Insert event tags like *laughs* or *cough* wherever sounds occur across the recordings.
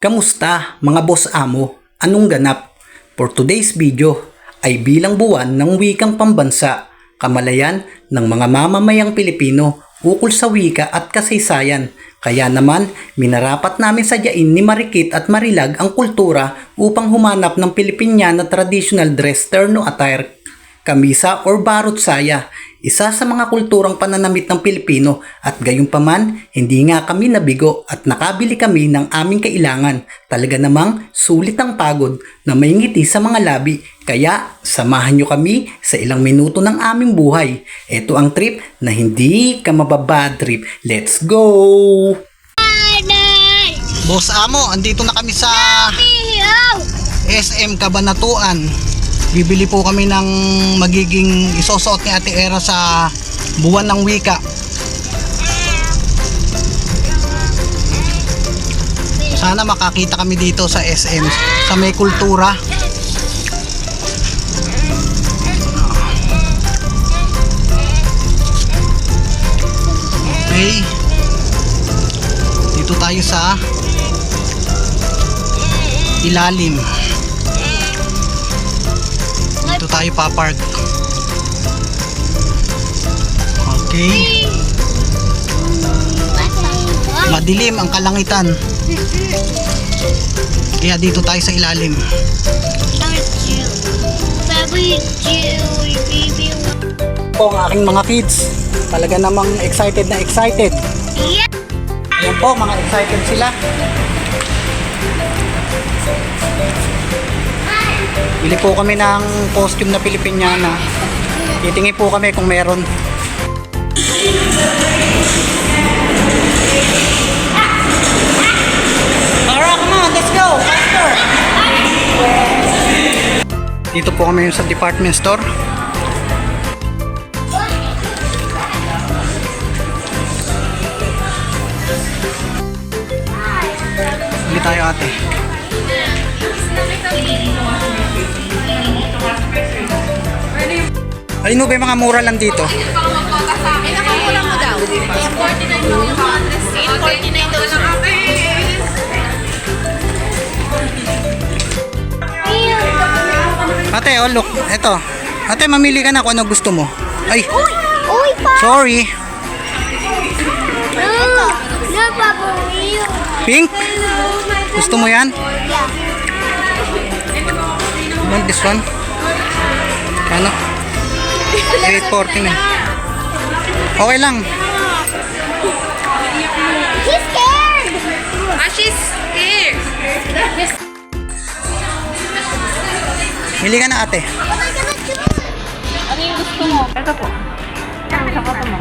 Kamusta mga boss amo? Anong ganap? For today's video ay bilang buwan ng wikang pambansa, kamalayan ng mga mamamayang Pilipino ukol sa wika at kasaysayan. Kaya naman, minarapat namin sadyain ni Marikit at Marilag ang kultura upang humanap ng Pilipinian na traditional dress terno attire, kamisa or barot saya, isa sa mga kulturang pananamit ng Pilipino at gayunpaman, hindi nga kami nabigo at nakabili kami ng aming kailangan. Talaga namang sulit ang pagod na may ngiti sa mga labi. Kaya samahan nyo kami sa ilang minuto ng aming buhay. Ito ang trip na hindi ka mababad trip. Let's go! Boss Amo, andito na kami sa SM Cabanatuan. Bibili po kami ng magiging isosuot ni Ate Era sa buwan ng wika. Sana makakita kami dito sa SM sa may kultura. Okay. Dito tayo sa ilalim. Dito tayo papark. Okay. Madilim ang kalangitan. Kaya dito tayo sa ilalim. Po ang aking mga kids. Talaga namang excited na excited. Ayan po, mga excited sila. Bili po kami ng costume na Pilipiniana. Titingi po kami kung meron. Tara, come on, let's go! Faster! Dito po kami sa department store. Bili tayo ate. Alin mo ba yung mga mura lang dito? Pinakamura mo daw. 49 daw. 49 daw lang ako. Ate, oh look, eto. Ate, mamili ka na kung ano gusto mo. Ay, Uy, pa! sorry. Ito. Nagpapawiyo. Pink? Gusto mo yan? Want this one? Ano? 840 na. Okay lang. She's scared! Ah, she's here. Mili ka na ate. Ano yung gusto mo? Ito po. Ito po mo.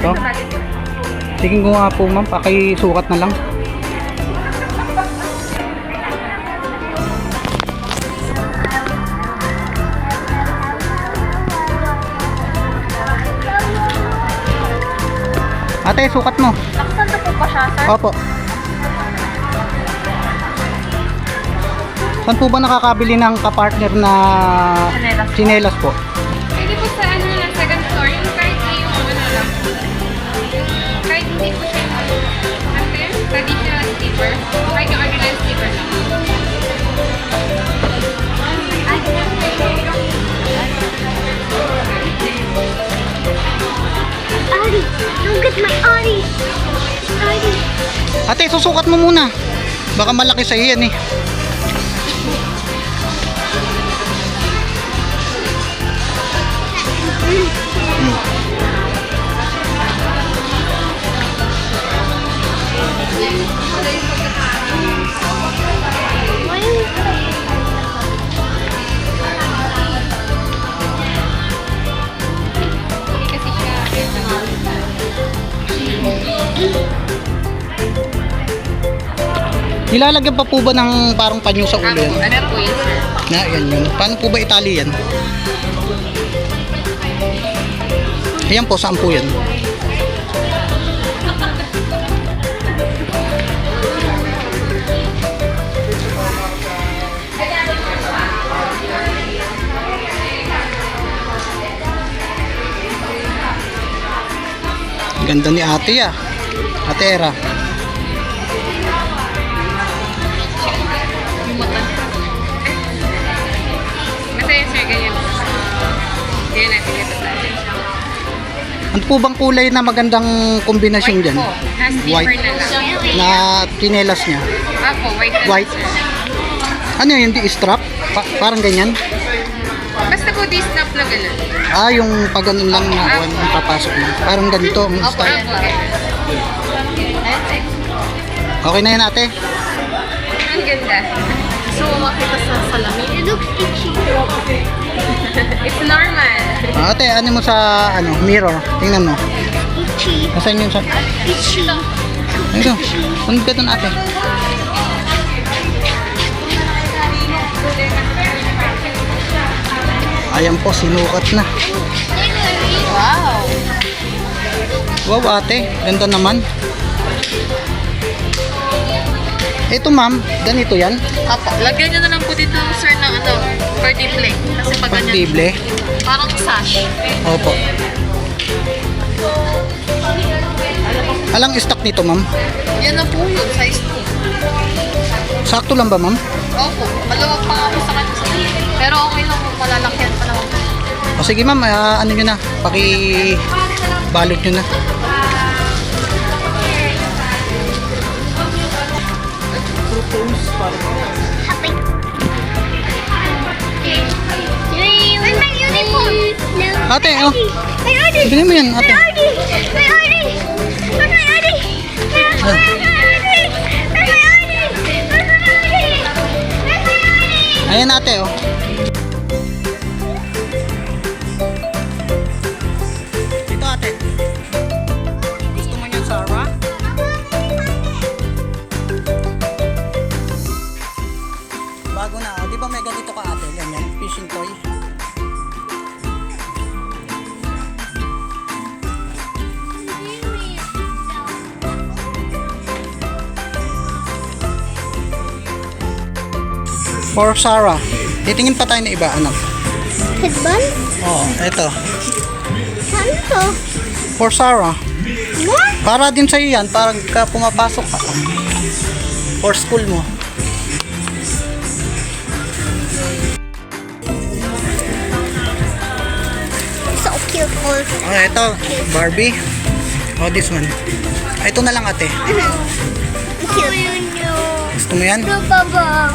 Ito. Sige ko nga po ma'am, pakisukat na lang. Ate, sukat mo. Nakasal na po pa siya, sir? Opo. Saan po ba nakakabili ng kapartner na Tsinelas po. chinelas po? Pwede po sa ano na second floor, yung kahit na yung ano lang. Yung kahit hindi po siya yung ano, ano yun? traditional sleeper. Kahit yung Ate, susukat mo muna. Baka malaki sa yan eh. Nilalagyan pa po ba ng parang panyo sa ulo yan? Ano po yun, sir? Na, yan yun. Paano po ba itali yan? Ayan po, saan po yan? Ganda ni ate ah. Ate Ano po bang kulay na magandang kombinasyon White dyan? po. Has zipper White. na lang. Na tinelas niya. Apo, white na White. Ano yun, di strap? Pa- parang ganyan? Basta po di-snap na ganun. Ah, yung pag ganun lang na buwan ang papasok mo. Parang ganito ang Opo, style. ganun. Okay na yan ate. Ang ganda. So, makita sa salamin. It looks itchy. *laughs* It's normal. Ah, ate, ano mo sa ano mirror? Tingnan mo. Itchy. Nasaan yun sa... Itchy. Ito, sunod ka dun ate. Ayan po, sinukat na. Wow! Wow ate, ganda naman. Ito ma'am, ganito yan. Apo, lagyan nyo na lang po dito, sir, ng ano, per display. Kasi pag ganyan, Pagdible. parang sash. Opo. Alang stock nito ma'am? Yan na po yun, size 2. Sakto lang ba ma'am? Opo, maluwag pa po sa kanya. Pero okay lang po, malalakyan pa naman. O sige ma'am, ah, ano nyo na, paki balot nyo na. My ID? Where's my ID? Where's my ID? Where's my ID? Where's my ID? Ayan ate, oh. For Sarah. Titingin pa tayo na iba, anak. Headband? Oo, ito. Ano to? For Sarah. What? Para din sa'yo yan, para ka pumapasok ka. For school mo. So cute. Oh, Oh, ito, Barbie. Oh, this one. Ito na lang ate. cute. Gusto mo yan? No, Baba.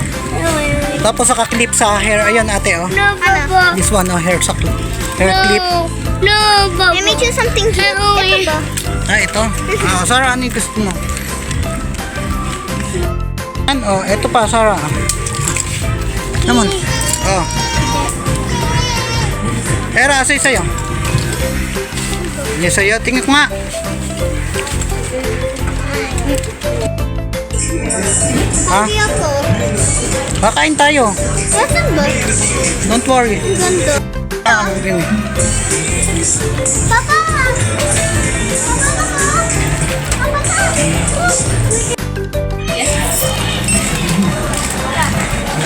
Tapos naka-clip sa hair. Ayan ate, oh. No, Baba. This one, oh, hair sa clip. Hair clip. No, Baba. Let me choose something cute. Ito ba? Ah, ito. Ah, Sarah, ano yung gusto mo? Yan, oh, ito pa, Sarah. Naman. Oh. Era, asay sa'yo. Yan sa'yo. Tingin ko nga. Ha? Ako. Kakain tayo. Nasaan ba? Don't worry. Ganda. Ah, rin eh. Papa! Papa ka!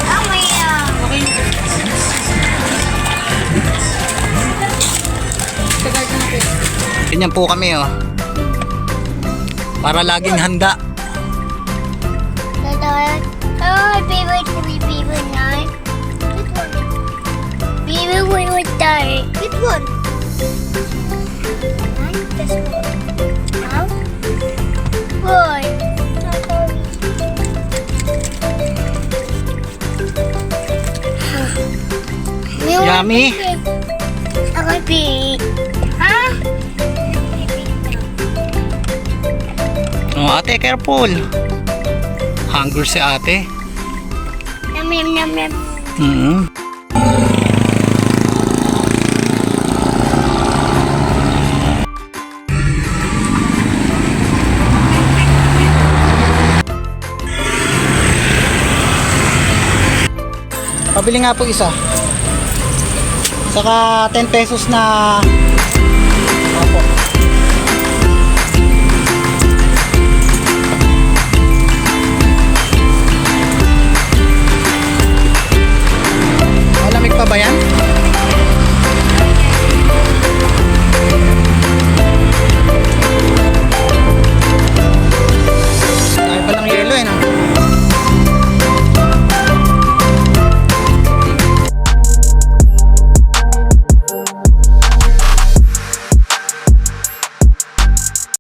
Oh my God. Ganyan po kami, oh. Para laging handa. My favorite movie, favorite nine. Which one? Favorite one with that. Which one? Nine? This one. Now? Boy. Yummy. Ako big. Ha? Oh, ate, careful. Hunger si ate. Yum, yum, yum, yum. Mm Pabili nga po isa. Saka 10 pesos na Opo.